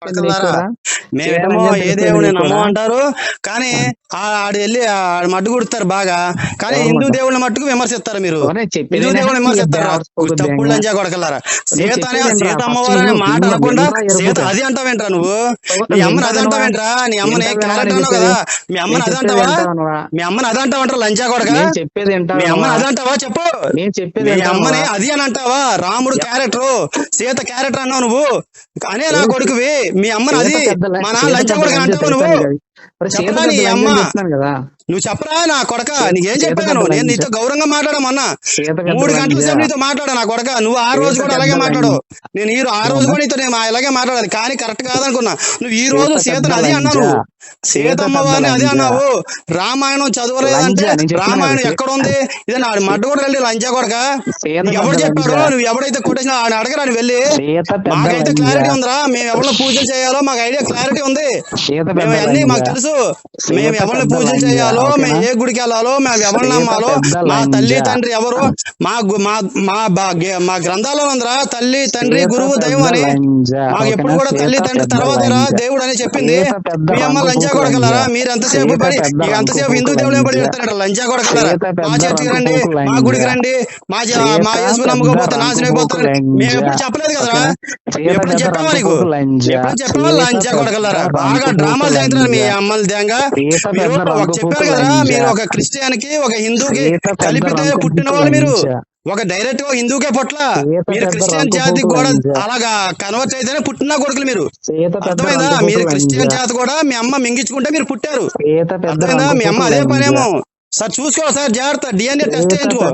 Claro. మేమేమో ఏ మీకు నమ్మం. అంటారు కానీ ఆడు వెళ్ళి ఆడు మట్టు కుడతారు బాగా. కానీ హిందూ? దేవుళ్ళ మట్టుకు విమర్శిస్తారు మీరు. హిందూ. దేవుళ్ళని విమర్శిస్తారు. తప్పుడు కొడకల్లారా నేను సీత అనే సీత? అమ్మవారు అనే మాట అనకుండా? సీత అది అంటావేంట్రా నువ్వు? మీ అమ్మని అది అంటావేంట్రా? నీ అమ్మని వినరా అన్నావు కదా? మీ అమ్మని అది అంటావా? మీ అమ్మని అది అంటావంటారా లంజా కొడక? చెప్పేది మీ అమ్మని అది అంటావా? చెప్పు. నేను చెప్పేది మీ అమ్మని అది అని అంటావా? రాముడు క్యారెక్టర్. సీత క్యారెక్టర్ అన్నావు నువ్వు. అనే నా కొడుకువి. మీ అమ్మని అది మా నాన్న లంచ అంటావు నువ్వు? చెప్పరా నీ అమ్మ? నువ్వు చెప్పరా నా కొడక నీకేం చెప్పాను నేను. నీతో గౌరవంగా మాట్లాడమన్నా మూడు గంటల. సేపు నీతో మాట్లాడా నా కొడక నువ్వు ఆ రోజు కూడా అలాగే మాట్లాడు. నేను ఈ ఆ రోజు కూడా నీతో నేను ఇలాగే మాట్లాడాలి కానీ కరెక్ట్ కాదనుకున్నా నువ్వు ఈ రోజు సీత సీతను అది అన్నావు సీతమ్మ వారిని అదే. అన్నావు రామాయణం చదవలేదంటే రామాయణం. ఎక్కడ ఉంది ఇదే నాడు మడ్డు కూడా వెళ్ళి లంచా కొడక ఎవడు చెప్పాడు. నువ్వు ఎవడైతే కొట్టేసినా ఆయన అడగరా వెళ్ళి మాకైతే. క్లారిటీ ఉందిరా మేము ఎవరిని పూజలు చేయాలో మాకు ఐడియా క్లారిటీ ఉంది మేము అన్ని. మాకు తెలుసు మేము ఎవరిని లంచ, చేయాలో మేము? ఏ గుడికి వెళ్ళాలో మేము ఎవరిని నమ్మాలో మా. తల్లి తండ్రి ఎవరు మా మా మా గ్రంథాల్లో ఉందిరా తల్లి తండ్రి గురువు దైవం అని మాకు ఎప్పుడు? కూడా తల్లి తండ్రి లంచ. దేవుడు అని చెప్పింది మీ అమ్మ లంచా లంచ. మీరు ఎంతసేపు పడి ఎంతసేపు హిందూ దేవుడే పడి లంచ. చెప్తారట లంచా పెద్ద మా చర్చికి రండి మా. గుడికి రండి మా మా యేసు నమ్మకపోతే నాశనం అయిపోతారు మేము ఎప్పుడు. చెప్పలేదు కదరా ఎప్పుడు రంగు నీకు. ఎప్పుడు చెప్పావా సీత లంచా రంగు బాగా డ్రామాలు చేస్తున్నారు మీ లంచ. అమ్మల దేంగా చెప్పారు కదా. మీరు ఒక క్రిస్టియానికి ఒక హిందూకి కలిపితే పుట్టిన వాళ్ళు మీరు. ఒక డైరెక్ట్గా హిందూకే పుట్ల మీరు క్రిస్టియన్ పూకు కూడా. అలాగా కన్వర్ట్ అయితేనే పుట్టిన కొడుకులు మీరు అర్థమైందా మీరు క్రిస్టియన్. జాతి కూడా మీ అమ్మ మింగించుకుంటే మీరు పుట్టారు అర్థమైందా మీ అమ్మ అదే. పనేమో సార్ చూసుకో సార్ జాగ్రత్త డిఎన్ఏ టెస్ట్ చేయించుకో